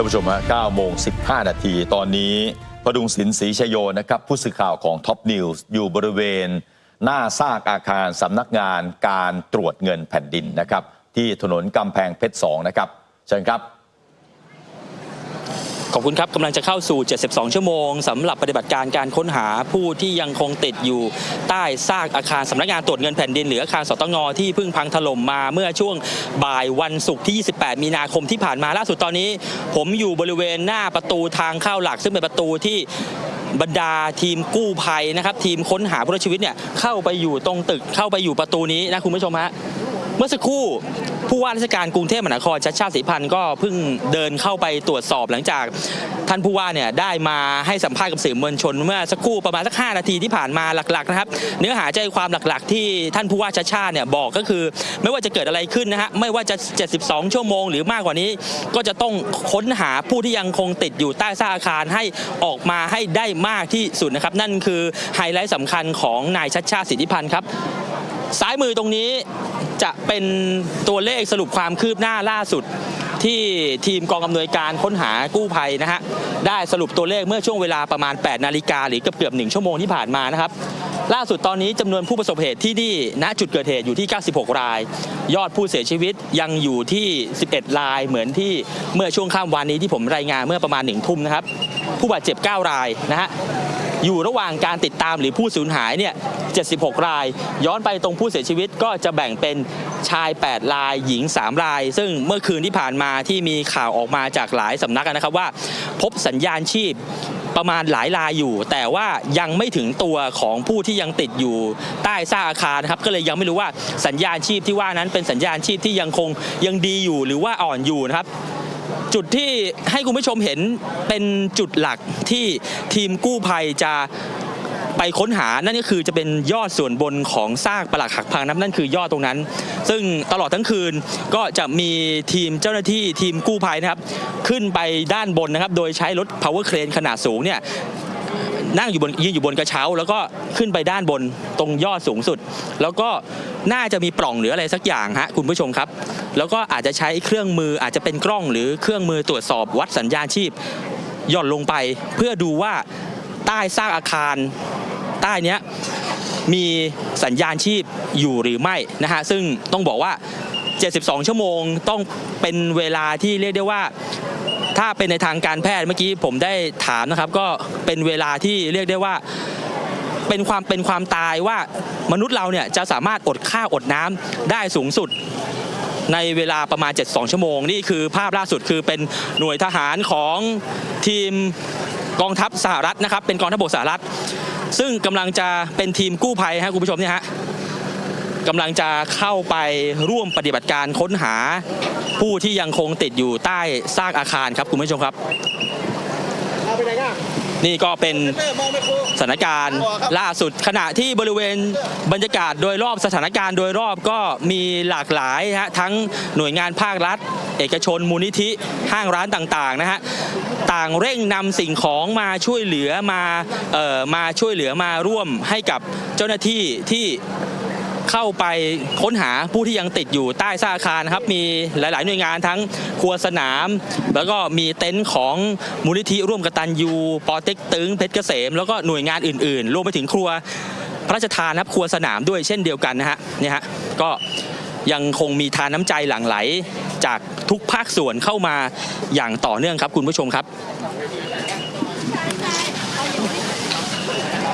ท่านผู้ชมฮะ9โมง 15 นาที ตอนนี้พดุงศิลป์ศรีชโยนะครับ ผู้สื่อข่าวของท็อปนิวส์อยู่บริเวณ หน้าซากอาคารสำนักงานการตรวจเงินแผ่นดินนะครับ ที่ถนนกำแพงเพชร 2 นะครับ เชิญครับ ขอบคุณครับกำลังจะเข้าสู่ 72 ชั่วโมงสำหรับปฏิบัติการการค้นหาผู้ที่ยังคงติดอยู่ใต้ซากอาคารสำนักงานตรวจเงินแผ่นดินหรืออาคารสตงที่เพิ่งพังถล่มมาเมื่อช่วงบ่ายวันศุกร์ที่ 28 มีนาคมที่ผ่านมาล่าสุดตอนนี้ ผมอยู่บริเวณหน้าประตูทางเข้าหลัก ซึ่งเป็นประตูที่บรรดาทีมกู้ภัยนะครับทีมค้นหาผู้รอดชีวิตเนี่ยเข้าไปอยู่ตรงตึกเข้าไปอยู่ประตูนี้นะคุณผู้ชมฮะ มื่อสักครู่ผู้ว่าราชการกรุงเทพมหานครชัดชาติศรีพันธ์ก็เพิ่งเดินเข้าไปตรวจสอบหลังจากท่านผู้ว่าเนี่ยได้มาให้สัมภาษณ์กับสื่อมวลชน เมื่อสักครู่ประมาณสัก 5 นาทีที่ผ่านมาหลักๆนะครับ เนื้อหาใจความหลักๆ ที่ท่านผู้ว่าชัดชาติเนี่ยบอกก็คือ ไม่ว่าจะเกิดอะไรขึ้นนะฮะไม่ว่าจะ 72 ชั่วโมง หรือมากกว่านี้ก็จะต้องค้นหาผู้ที่ยังคงติดอยู่ใต้ซากอาคารให้ออกมาให้ได้มากที่สุดนะครับ นั่นคือไฮไลท์สำคัญของนายชัดชาติสิทธิพันธ์ครับ ซ้ายมือตรงนี้จะเป็นตัวเลขสรุปความคืบหน้าล่าสุด ที่ทีมกองอำนวยการค้นหากู้ภัยนะฮะได้สรุปตัวเลขเมื่อช่วงเวลาประมาณ 8 นาฬิกาหรือเกือบเกือบหนึ่งชั่วโมงที่ผ่านมานะครับล่าสุดตอนนี้จำนวนผู้ประสบเหตุที่นี่ณจุดเกิดเหตุอยู่ที่ 96 ราย ยอดผู้เสียชีวิตยังอยู่ที่ 11 รายเหมือนที่เมื่อช่วงข้ามวันนี้ที่ผมรายงานเมื่อประมาณหนึ่ทุ่มนะครับผู้บาดเจ็บ 9 รายนะฮะ อยู่ระหว่างการติดตามหรือผู้สูญหายเนี่ย 76 ราย ย้อนไปตรงผู้เสียชีวิตก็จะแบ่งเป็นชาย 8 ราย หญิง 3 ราย ซึ่งเมื่อคืนที่ผ่านมาที่มีข่าวออกมาจากหลายสำนักนะครับว่า พบสัญญาณชีพประมาณหลายรายอยู่ แต่ว่ายังไม่ถึงตัวของผู้ที่ยังติดอยู่ใต้ซากอาคารครับก็เลยยังไม่รู้ว่าสัญญาณชีพที่ว่านั้นเป็นสัญญาณชีพที่ยังคงยังดีอยู่หรือว่าอ่อนอยู่นะครับ จุดที่ให้คุณผู้ชมเห็นเป็นจุดหลักที่ทีมกู้ภัยจะไปค้นหา นั่นก็คือจะเป็นยอดส่วนบนของซากปลักหักพังนับนั่นคือยอดตรงนั้น ซึ่งตลอดทั้งคืนก็จะมีทีมเจ้าหน้าที่ทีมกู้ภัยนะครับ ขึ้นไปด้านบนนะครับ โดยใช้รถ power crane ขนาดสูงเนี่ย นั่งอยู่บนยืนอยู่บนกระเช้า แล้วก็ขึ้นไปด้านบนตรงยอดสูงสุด แล้วก็น่าจะมีปล่องหรืออะไรสักอย่างฮะคุณผู้ชมครับ แล้วก็อาจจะใช้เครื่องมืออาจจะเป็นกล้องหรือเครื่องมือตรวจสอบวัดสัญญาณชีพหย่อนลงไป เพื่อดูว่าใต้ซากอาคารใต้เนี้ยมีสัญญาณชีพอยู่หรือไม่นะฮะซึ่งต้องบอกว่า 72 ชั่วโมงต้องเป็นเวลาที่เรียกได้ว่า ถ้าเป็นในทางการแพทย์เมื่อกี้ผมได้ถามนะครับ ก็เป็นเวลาที่เรียกได้ว่าเป็นความเป็นความตายว่ามนุษย์เราเนี่ยจะสามารถอดข้าวอดน้ำได้สูงสุดในเวลาประมาณ 72 ชั่วโมง นี่คือภาพล่าสุดคือเป็นหน่วยทหารของทีมกองทัพสหรัฐนะครับ เป็นกองทัพบกสหรัฐ ซึ่งกำลังจะเป็นทีมกู้ภัยฮะคุณผู้ชมเนี่ยฮะ กำลังจะเข้าไปร่วมปฏิบัติการค้นหาผู้ที่ยังคงติดอยู่ใต้ซากอาคารครับคุณผู้ชมครับ นี่ก็เป็นสถานการณ์ล่าสุดขณะที่บริเวณบรรยากาศโดยรอบสถานการณ์โดยรอบก็มีหลากหลายฮะทั้งหน่วยงานภาครัฐ เอกชนมูลนิธิห้างร้านต่างๆนะฮะต่างเร่งนำสิ่งของมาช่วยเหลือมาเอ่อมาช่วยเหลือมาร่วมให้กับเจ้าหน้าที่ที่ เข้าไปค้นหาผู้ที่ยังติดอยู่ใต้ซากอาคารนะครับ มีหลาย ๆ หน่วยงานทั้งครัวสนาม แล้วก็มีเต็นท์ของมูลนิธิร่วมกตันยูปอเต็กตึงเพชรเกษม แล้วก็หน่วยงานอื่น ๆ รวมไปถึงครัวพระราชทานนะครับครัวสนามด้วยเช่นเดียวกันนะฮะเนี่ยฮะก็ยังคงมีทานน้ำใจหลั่งไหลจากทุกภาคส่วนเข้ามาอย่างต่อเนื่องครับคุณผู้ชมครับ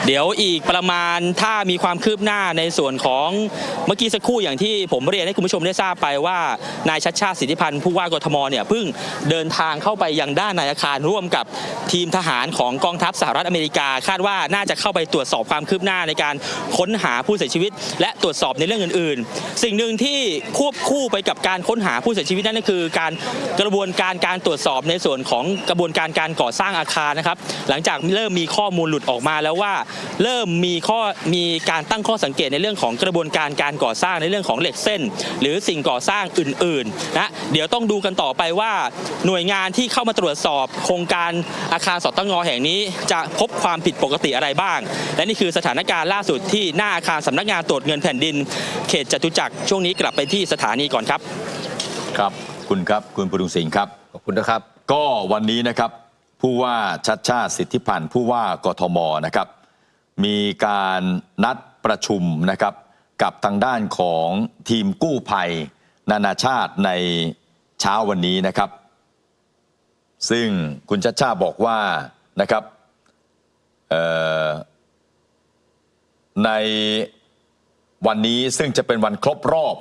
เดี๋ยวอีกประมาณถ้ามีความคืบหน้าในส่วนของเมื่อกี้สักครู่อย่างที่ผมเรียนให้คุณผู้ชมได้ทราบไปว่านายชัดชาติสิทธิพันธ์ผู้ว่ากทมเนี่ยเพิ่งเดินทางเข้าไปยังด้านในอาคารร่วมกับทีมทหารของกองทัพสหรัฐอเมริกา คาดว่าน่าจะเข้าไปตรวจสอบความคืบหน้าในการค้นหาผู้เสียชีวิต และตรวจสอบในเรื่องอื่น ๆ สิ่งหนึ่งที่ควบคู่ไปกับการค้นหาผู้เสียชีวิตนั่นก็คือ การกระบวนการการตรวจสอบในส่วนของกระบวนการการก่อสร้างอาคารนะครับ หลังจากเริ่มมีข้อมูลหลุดออกมาแล้วว่าเริ่มมีข้อมีการตั้งข้อสังเกตในเรื่องของกระบวนการการก่อสร้างในเรื่องของเหล็กเส้น หรือสิ่งก่อสร้างอื่นๆนะเดี๋ยวต้องดูกันต่อไปว่า หน่วยงานที่เข้ามาตรวจสอบ โครงการอาคารสตงแห่งนี้ จะพบความผิดปกติอะไรบ้าง และนี่คือสถานการณ์ล่าสุดที่หน้าอาคารสำนักงานตรวจเงินแผ่นดิน เขตจตุจักรช่วงนี้กลับไปที่สถานีก่อนครับ ครับคุณครับคุณปดุงศิลป์ครับขอบคุณนะครับ ก็วันนี้นะครับผู้ว่าชัดชาติสิทธิพันธ์ผู้ว่ากทมนะครับ มีการนัดประชุมนะครับกับทางด้านของทีมกู้ภัย นานาชาติในเช้าวันนี้นะครับ ซึ่งคุณชัดชาบอกว่านะครับในวันนี้ซึ่งจะเป็นวันครบรอบ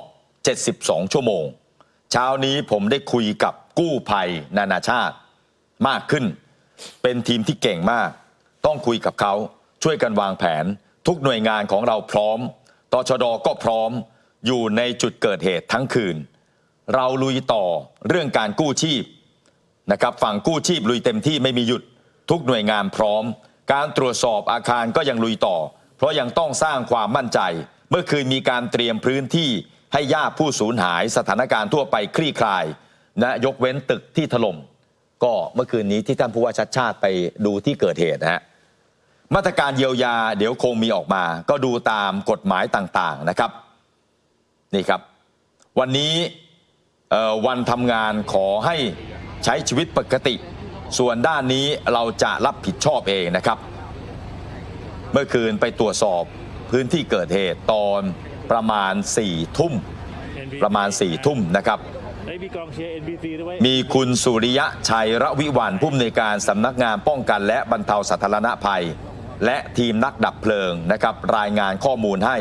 72 ชั่วโมง เช้านี้ผมได้คุยกับกู้ภัยนานาชาติมากขึ้น เป็นทีมที่เก่งมาก ต้องคุยกับเขา ช่วยกันวางแผน ทุกหน่วยงานของเราพร้อมตชดก็พร้อมอยู่ในจุดเกิดเหตุทั้งคืน เราลุยต่อเรื่องการกู้ชีพนะครับฝั่งกู้ชีพลุยเต็มที่ไม่มีหยุด ทุกหน่วยงานพร้อม การตรวจสอบอาคารก็ยังลุยต่อ เพราะยังต้องสร้างความมั่นใจ เมื่อคืนมีการเตรียมพื้นที่ให้ญาติผู้สูญหายสถานการณ์ทั่วไปคลี่คลายนะยกเว้นตึกที่ถล่มก็เมื่อคืนนี้ที่ท่านผู้ว่าชัดชาติไปดูที่เกิดเหตุนะฮะ มาตรการเยียวยาเดี๋ยวคงมีออกมา ก็ดูตามกฎหมายต่างๆนะครับนี่ครับ วันนี้เอ่อวันทำงานขอให้ใช้ชีวิตปกติ ส่วนด้านนี้เราจะรับผิดชอบเองนะครับ เมื่อคืนไปตรวจสอบพื้นที่เกิดเหตุตอนประมาณ4ี่ทุ่มประมาณ4ี่ทุ่มนะครับไอ้ยมีกองเชียร์ NBC ด้วยมีคุณสุริยะชัยระวิวันผู้อำนวยการสำนักงานป้องกันและบรรเทาสาธารณภัย และทีมนักดับเพลิงนะครับรายงานข้อมูลให้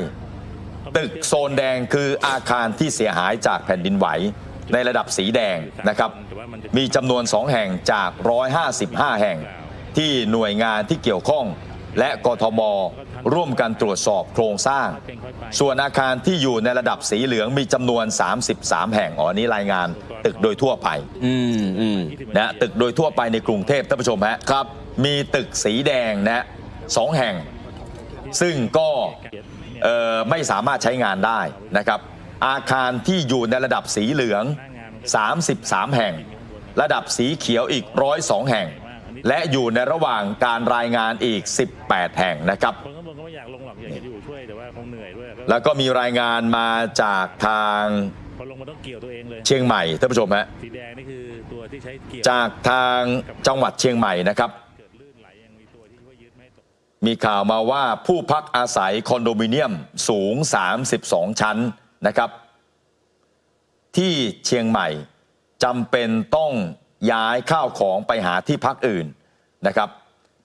ตึกโซนแดงคืออาคารที่เสียหายจากแผ่นดินไหว ในระดับสีแดงนะครับ มีจำนวน 2 แห่งจาก 155 แห่ง ที่หน่วยงานที่เกี่ยวข้องและกทม ร่วมกันตรวจสอบโครงสร้าง ส่วนอาคารที่อยู่ในระดับสีเหลืองมีจำนวน 33 แห่งอ๋อนี่รายงานตึกโดยทั่วไปอืมอืมนะตึกโดยทั่วไปในกรุงเทพท่านผู้ชมฮะครับ มีตึกสีแดงนะ สองแห่ง ซึ่งก็เอ่อไม่สามารถใช้งานได้นะครับ อาคารที่อยู่ในระดับสีเหลือง 33 แห่ง ระดับสีเขียวอีก 102 แห่ง และอยู่ในระหว่างการรายงานอีก 18 แห่งนะครับคนข้างบนก็ไม่อยากลงหรอกอยากจะอยู่ช่วยแต่ว่าคงเหนื่อยด้วยก็แล้วก็มีรายงานมาจากทางพอลงมาต้องเกี่ยวตัวเองเลยเชียงใหม่ท่านผู้ชมฮะสีแดงนี่คือตัวที่ใช้เกี่ยวจากทางจังหวัดเชียงใหม่นะครับ มีข่าวมาว่าผู้พักอาศัยคอนโดมิเนียมสูง 32 ชั้นนะครับ ที่เชียงใหม่จำเป็นต้องย้ายข้าวของไปหาที่พักอื่นนะครับ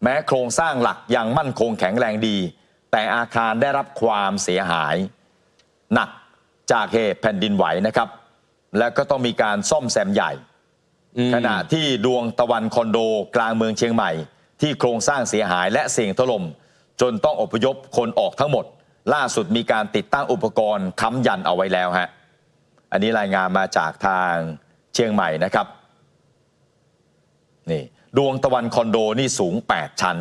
แม้โครงสร้างหลักยังมั่นคงแข็งแรงดี แต่อาคารได้รับความเสียหาย หนักจากเหตุแผ่นดินไหวนะครับ แล้วก็ต้องมีการซ่อมแซมใหญ่ ขณะที่ดวงตะวันคอนโดกลางเมืองเชียงใหม่ ที่โครงสร้างเสียหายและเสี่ยงถล่มจนต้องอพยพคนออกทั้งหมด ล่าสุดมีการติดตั้งอุปกรณ์ค้ำยันเอาไว้แล้วฮะอันนี้รายงานมาจากทางเชียงใหม่นะครับนี่ดวงตะวันคอนโดนี่สูง 8 ชั้น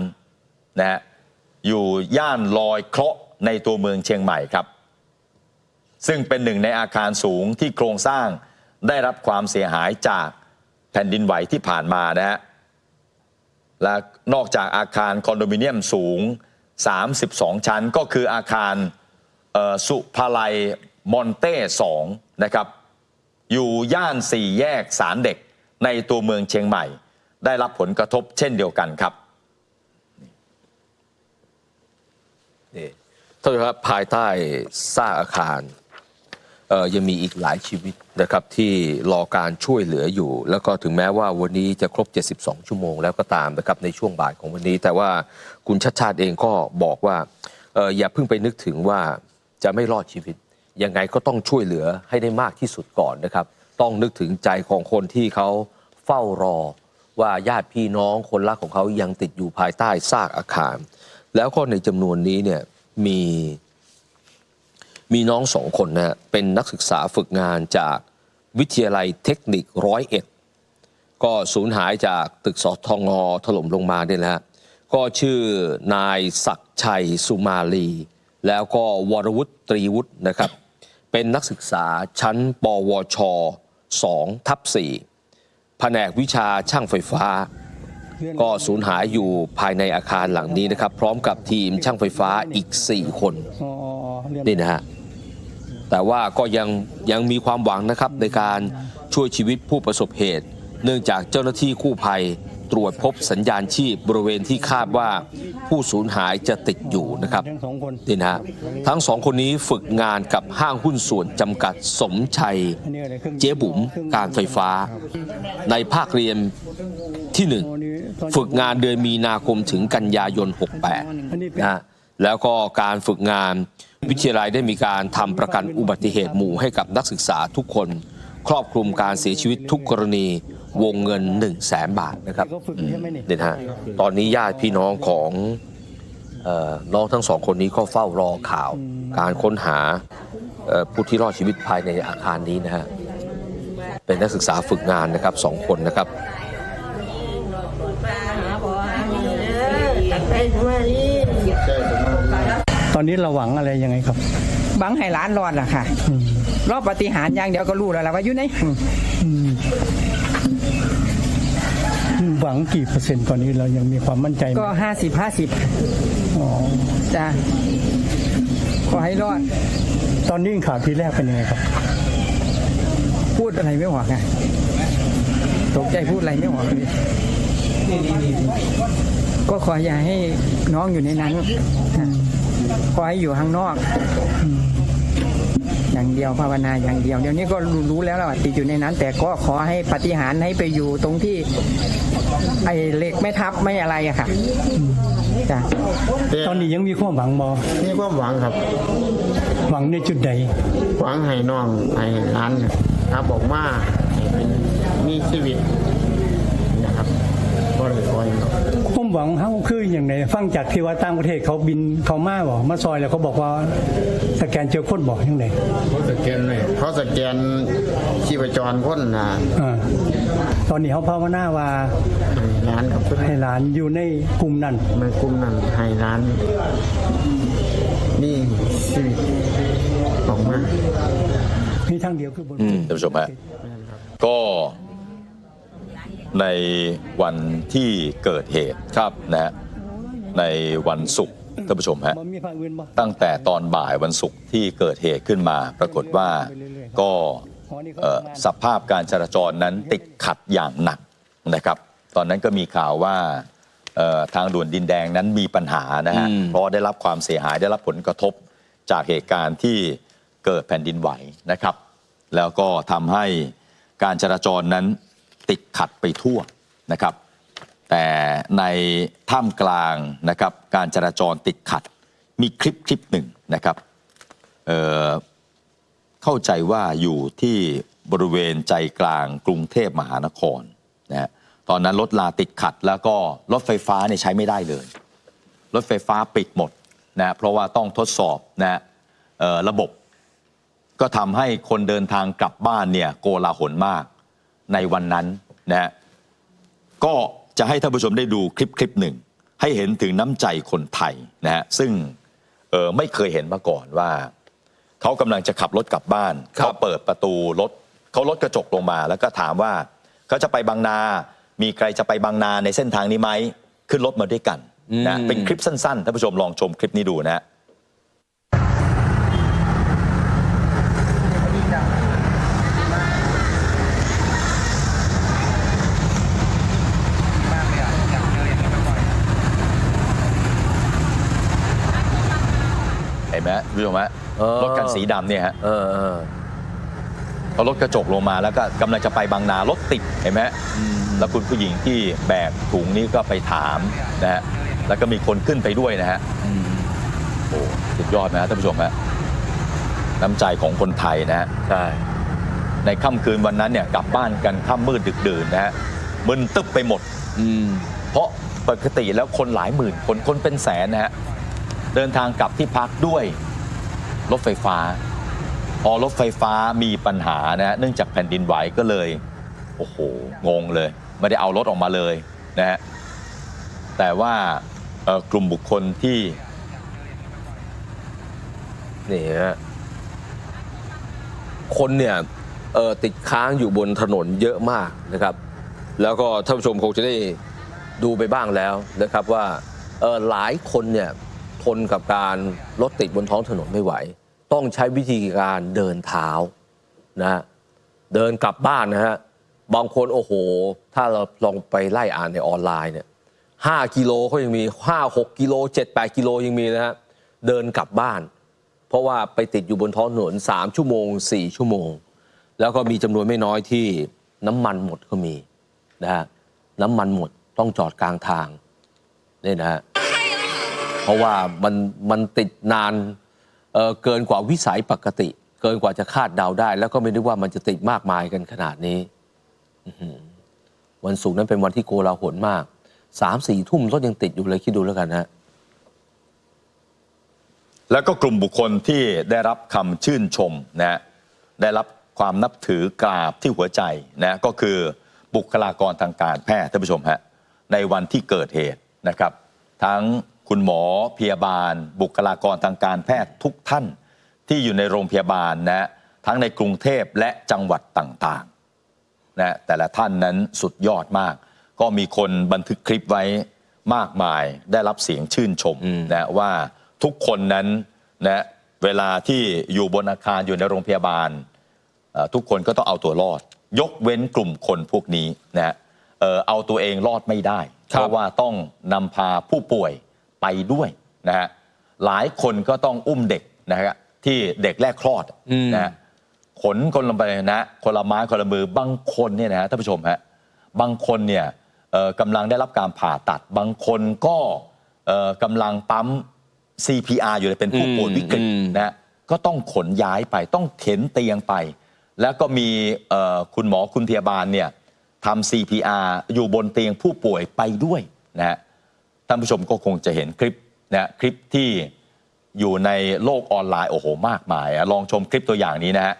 นะฮะอยู่ย่านลอยเคราะห์ในตัวเมืองเชียงใหม่ครับ ซึ่งเป็นหนึ่งในอาคารสูงที่โครงสร้างได้รับความเสียหายจากแผ่นดินไหวที่ผ่านมานะฮะ และนอกจากอาคารคอนโดมิเนียมสูง 32 ชั้น ก็คืออาคารสุภาลัยมอนเต้2นะครับ อยู่ย่านสี่แยกสารเด็กในตัวเมืองเชียงใหม่ ได้รับผลกระทบเช่นเดียวกันครับนี่ท่านผู้ชมครับภายใต้ซากอาคาร ยังมีอีกหลายชีวิตนะครับที่รอการช่วยเหลืออยู่ แล้วก็ถึงแม้ว่าวันนี้จะครบ 72 ชั่วโมงแล้วก็ตามนะครับในช่วงบ่ายของวันนี้ แต่ว่าคุณชัดชาติเองก็บอกว่าอออย่าเพิ่งไปนึกถึงว่าจะไม่รอดชีวิต ยังไงก็ต้องช่วยเหลือให้ได้มากที่สุดก่อนนะครับ ต้องนึกถึงใจของคนที่เขาเฝ้ารอว่าญาติพี่น้องคนรักของเขายังติดอยู่ภายใต้ซากอาคาร แล้วก็ในจำนวนนี้เนี่ยมี มีน้องสองคนนะฮะเป็นนักศึกษาฝึกงานจากวิทยาลัยเทคนิคร้อยเอ็ดก็สูญหายจากตึกสทงถล่มลงมาเนี่ยนะฮะก็ชื่อนายศักดิ์ชัยสุมาลี แล้วก็วรวุฒิตรีวุฒินะครับ เป็นนักศึกษาชั้นปวช2ทับ4แผนกวิชาช่างไฟฟ้า ก็สูญหายอยู่ภายในอาคารหลังนี้นะครับ พร้อมกับทีมช่างไฟฟ้าอีก 4 คนอ๋อเรียนนี่นะฮะ แต่ว่าก็ยังยังมีความหวังนะครับในการช่วยชีวิตผู้ประสบเหตุ เนื่องจากเจ้าหน้าที่กู้ภัยตรวจพบสัญญาณชีพบริเวณที่คาดว่าผู้สูญหายจะติดอยู่นะครับทั้งสองคนนี่นะทั้งสองคนนี้ฝึกงานกับห้างหุ้นส่วนจำกัดสมชัย เจ๊บุ๋มการไฟฟ้า ในภาคเรียนที่หนึ่งฝึกงานเดือนมีนาคมถึงกันยายน 68นะแล้วก็การฝึกงาน วิทยาลัยได้มีการทำประกันอุบัติเหตุหมู่ให้กับนักศึกษาทุกคน ครอบคลุมการเสียชีวิตทุกกรณีวงเงิน 1 0 0 0 0แสนบาทนะครับก็ฝึกใช่ไหมนี่เนี่ยนะฮะตอนนี้ญาติพี่น้องของเออน้องทั้งสองคนนี้ก็เฝ้ารอข่าว การค้นหาเอ่อผู้ที่รอดชีวิตภายในอาคารนี้นะฮะเป็นนักศึกษาฝึกงานนะครับสองคนนะครับต อนนี้เราหวังอะไรยังไงครับ บังให้ร้านรอดล่ะค่ะ รอบปฏิหารย์อย่างเดียวก็รู้แล้วล่ะว่าอยู่ในหันอืมหวังกี่เปอร์เซ็นต์ตอนนี้เรายังมีความมั่นใจไหมก็ห้าสิบห้าสิบอ๋อจ้ะขอให้รอด ตอนนี้ข่าวทีแรกเป็นยังไงครับ พูดอะไรไม่ออกไงตกใจพูดอะไรไม่ออกเลยก็ขออย่าให้น้องอยู่ในนั้นค่ะ ขอให้อยู่ข้างนอก อย่างเดียวภาวนาอย่างเดียว เดี๋ยวนี้ก็รู้รู้แล้วล่ะว่าติดอยู่ในนั้น แต่ก็ขอให้ปฏิหารย์ให้ไปอยู่ตรงที่ ไอ้เหล็กไม่ทับไม่อะไรอะค่ะจ้ะตอนนี้ยังมีความหวังบอมีความหวังครับ หวังในจุดใด หวังให้น้องให้ร้านครับบอกมาให้เป็นมีชีวิตนะครับ บ่ได้คอยหรอกความหวังเขาคืออย่างไรฟังจากที่ว่าต่างประเทศเขาบินเขามาบอกมาซอยแล้วเขาบอกว่าสแกนเจอคนบอกยังไงเขาสแกนเลยเขาสแกนชีพจรคนนะอ่าตอนนี้เขาภาวนาว่าให้ร้านกับเพื่อนให้หลานอยู่ในกลุ่มนั้นมันกลุ่มนั้นให้ร้านนี่ชีวิตออกมามีทางเดียวคือบนอืมท่านผู้ชมฮะก็ ในวันที่เกิดเหตุครับนะฮะในวันศุกร์ท่านผู้ชมฮะบ่มีภาคอื่นบ่ตั้งแต่ตอนบ่ายวันศุกร์ที่เกิดเหตุขึ้นมา ปรากฏว่าก็เอ่อสภาพการจราจรนั้นติดขัดอย่างหนักนะครับ ตอนนั้นก็มีข่าวว่าเอ่อทางด่วนดินแดงนั้นมีปัญหานะฮะอืมเพราะได้รับความเสียหายได้รับผลกระทบจากเหตุการณ์ที่เกิดแผ่นดินไหวนะครับ แล้วก็ทำให้การจราจรนั้น ติดขัดไปทั่วนะครับ แต่ในท่ามกลางนะครับการจราจรติดขัดมีคลิปคลิปหนึ่งนะครับเเข้าใจว่าอยู่ที่บริเวณใจกลางกรุงเทพมหานครนะฮะตอนนั้นรถลาติดขัดแล้วก็รถไฟฟ้าเนี่ยใช้ไม่ได้เลย รถไฟฟ้าปิดหมดนะเพราะว่าต้องทดสอบนะระบบ ก็ทำให้คนเดินทางกลับบ้านเนี่ยโกลาหลมาก ในวันนั้นนะฮะก็จะให้ท่านผู้ชมได้ดูคลิปคลิปหนึ่ง ให้เห็นถึงน้ำใจคนไทยนะฮะซึ่งเออไม่เคยเห็นมาก่อนว่า เขากำลังจะขับรถกลับบ้านครับเขาเปิดประตูรถเขาลดกระจกลงมา แล้วก็ถามว่าเขาจะไปบางนา มีใครจะไปบางนาในเส้นทางนี้ไหมขึ้นรถมาด้วยกันนะเป็นคลิปสั้นๆท่านผู้ชมลองชมคลิปนี้ดูนะฮะ นไหมท่านผู้ชมฮะเออ รถคันสีดำเนี่ยฮะเออเออ เขารถกระจกลงมาแล้วก็กำลังจะไปบางนารถติดเห็นไหมฮะแล้วคุณผู้หญิงที่แบกถุงนี้ก็ไปถามนะฮะแล้วก็มีคนขึ้นไปด้วยนะฮะโอ้สุดยอดนะฮะท่านผู้ชมฮะน้ำใจของคนไทยนะฮะ ใช่ ในค่ำคืนวันนั้นเนี่ยกลับบ้านกันค่ำมืดดึกดื่นนะฮะมึนตึ๊บไปหมด อืม เพราะปกติแล้วคนหลายหมื่นคนคนเป็นแสนนะฮะ เดินทางกลับที่พักด้วยรถไฟฟ้า พอรถไฟฟ้ามีปัญหานะฮะเนื่องจากแผ่นดินไหวก็เลย โอ้โห งงเลย ไม่ได้เอารถออกมาเลยนะฮะแต่ว่ากลุ่มบุคคลที่นี่ฮะคนเนี่ยติดค้างอยู่บนถนนเยอะมากนะครับ แล้วก็ท่านผู้ชมคงจะได้ดูไปบ้างแล้วนะครับว่าหลายคนเนี่ย ทนกับการรถติดบนท้องถนนไม่ไหว ต้องใช้วิธีการเดินเท้านะเดินกลับบ้านนะฮะบางคนโอ้โห ถ้าเราลองไปไล่อ่านในออนไลน์เนี่ยห้ากิโลเขายังมีห้าหกกิโลเจ็ดแปดกิโลยังมีนะฮะเดินกลับบ้าน เพราะว่าไปติดอยู่บนท้องถนนสามชั่วโมงสี่ชั่วโมง แล้วก็มีจำนวนไม่น้อยที่น้ำมันหมดก็มีนะฮะน้ำมันหมดต้องจอดกลางทางเนี่ยนะฮะ ราะว่ามันมันติดนานเอ่อเกินกว่าวิสัยปกติ เกินกว่าจะคาดเดาได้ แล้วก็ไม่นึกว่ามันจะติดมากมายกันขนาดนี้อื้อหือวันศุกร์นั้นเป็นวันที่โกลาหลมากสามสี่ทุ่มรถยังติดอยู่เลยคิดดูแล้วกันนะ แล้วก็กลุ่มบุคคลที่ได้รับคำชื่นชมนะฮะได้รับความนับถือกราบที่หัวใจนะก็คือบุคลากรทางการแพทย์ท่านผู้ชมฮะในวันที่เกิดเหตุนะครับ ทั้ง คุณหมอพยาบาล บุคลากรทางการแพทย์ทุกท่านที่อยู่ในโรงพยาบาลนะทั้งในกรุงเทพและจังหวัดต่างๆนะแต่ละท่านนั้นสุดยอดมาก ก็มีคนบันทึกคลิปไว้มากมายได้รับเสียงชื่นชมอืมนะว่าทุกคนนั้นนะเวลาที่อยู่บนอาคารอยู่ในโรงพยาบาลเอ่อทุกคนก็ต้องเอาตัวรอด ยกเว้นกลุ่มคนพวกนี้นะฮะเอ่อเอาตัวเองรอดไม่ได้ครับเพราะว่าต้องนำพาผู้ป่วย ไปด้วยนะฮะหลายคนก็ต้องอุ้มเด็กนะฮะที่เด็กแรกคลอดอืมนะฮะขนคนลงไปนะคนละไม้คนละมือบางคนเนี่ยนะฮะท่านผู้ชมฮะบางคนเนี่ยเอ่อกำลังได้รับการผ่าตัด บางคนก็เอ่อกำลังปั๊ม CPR อยู่เลยเป็นผู้ป่วยวิกฤตอืมนะฮะก็ต้องขนย้ายไปต้องเข็นเตียงไป แล้วก็มีเอ่อคุณหมอคุณพยาบาลเนี่ยทำ CPR อยู่บนเตียงผู้ป่วยไปด้วยนะฮะ ท่านผู้ชมก็คงจะเห็นคลิปนะคลิปที่อยู่ในโลกออนไลน์โอ้โหมากมายอะลองชมคลิปตัวอย่างนี้นะฮะ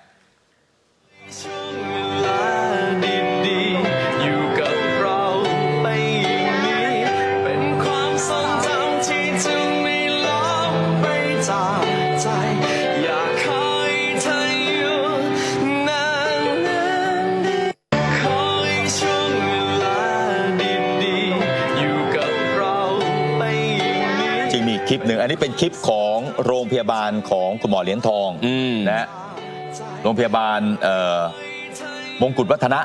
งมีคลิปหนึ่งอันนี้เป็นคลิปของโรงพยาบาลของคุณหมอเหรียญทองอืม นะฮะโรงพยาบาลเอ่อมงกุฎวัฒนะ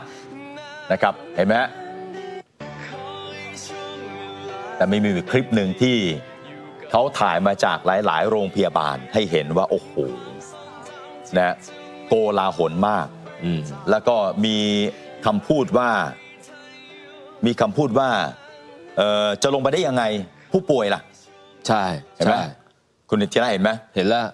นะครับ เห็นไหมฮะแต่ไม่มีคลิปหนึ่งที่เขาถ่ายมาจากหลาย ๆ โรงพยาบาลให้เห็นว่า โอ้โหนะโกลาหลมาก อืม แล้วก็มีคำพูดว่า มีคำพูดว่าเอ่อจะลงไปได้ยังไงผู้ป่วยล่ะ ใช่เห็นไหมใช่คุณนิติระเห็นไหม เห็นแล้ว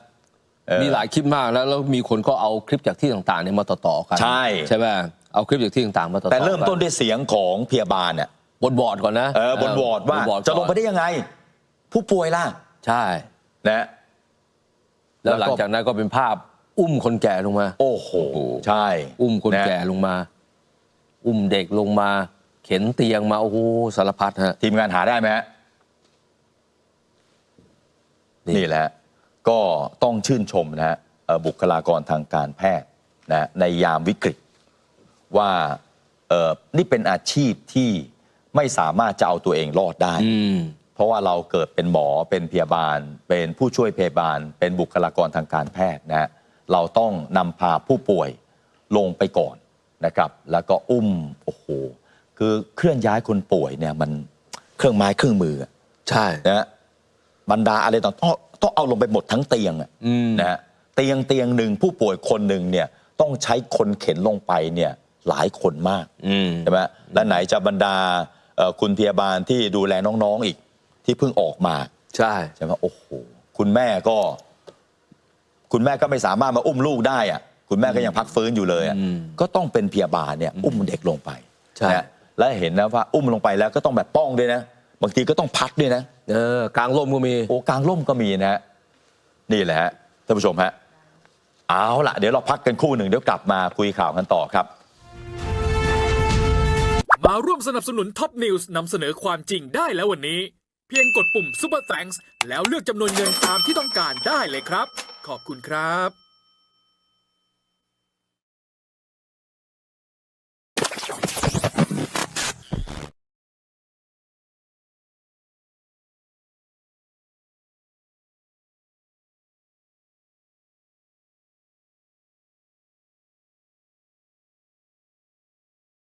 เออมีหลายคลิปมากแล้วแล้วมีคนก็เอาคลิปจากที่ต่างๆเนี่ยมาต่อๆกันใช่ ใช่ไหมเอาคลิปจากที่ต่างๆมาต่อๆแต่เริ่มกันต้นด้วยเสียงของพยาบาลเนี่ยบนบอร์ดก่อนนะเออบนวอร์ดว่าบนบอร์ดจะลงไปก่อนได้ยังไง ผู้ป่วยล่ะใช่ นะ แล้วหลังแล้วก็จากนั้นก็เป็นภาพอุ้มคนแก่ลงมา โอ้โหโอ้โหใช่อุ้มคนนะแก่ลงมา อุ้มเด็กลงมา เข็นเตียงมาโอ้โหสารพัดฮะ ทีมงานหาได้ไหมฮะ นี่นี่แหละก็ต้องชื่นชมนะฮะเอ่อบุคลากรทางการแพทย์นะในยามวิกฤต ว่าเออนี่เป็นอาชีพที่ไม่สามารถจะเอาตัวเองรอดได้อืมเพราะว่าเราเกิดเป็นหมอเป็นพยาบาล เป็นผู้ช่วยพยาบาล เป็นบุคลากรทางการแพทย์นะฮะเราต้องนำพาผู้ป่วยลงไปก่อนนะครับ แล้วก็อุ้มโอ้โหคือเคลื่อนย้ายคนป่วยเนี่ยมันเครื่องไม้เครื่องมืออะใช่นะฮะ บรรดาอะไรต่างต้องต้องเอาลงไปหมดทั้งเตียงอะอืมนะฮะเตียงเตียงหนึ่งผู้ป่วยคนหนึ่งเนี่ยต้องใช้คนเข็นลงไปเนี่ยหลายคนมากอืม ใช่ไหมและไหนจะบรรดาเอ่อคุณพยาบาลที่ดูแลน้องๆอีกที่เพิ่งออกมา ใช่ ใช่ไหมโอ้โหคุณแม่ก็ คุณแม่ก็ไม่สามารถมาอุ้มลูกได้อะคุณแม่ก็ยังพักฟื้นอยู่เลยอะอืมก็ต้องเป็นพยาบาลเนี่ย อุ้มเด็กลงไปใช่ นะและเห็นนะว่าอุ้มลงไปแล้วก็ต้องแบบป้องด้วยนะ บางทีก็ต้องพัดด้วยนะ เออกลางร่มก็มี โอ้กลางร่มก็มีนะฮะนี่แหละฮะท่านผู้ชมฮะเอาล่ะเดี๋ยวเราพักกันครู่หนึ่งเดี๋ยวกลับมาคุยข่าวกันต่อครับ มาร่วมสนับสนุนท็อปนิวส์นำเสนอความจริงได้แล้ววันนี้ เพียงกดปุ่ม Super Thanks แล้วเลือกจำนวนเงินตามที่ต้องการได้เลยครับ ขอบคุณครับ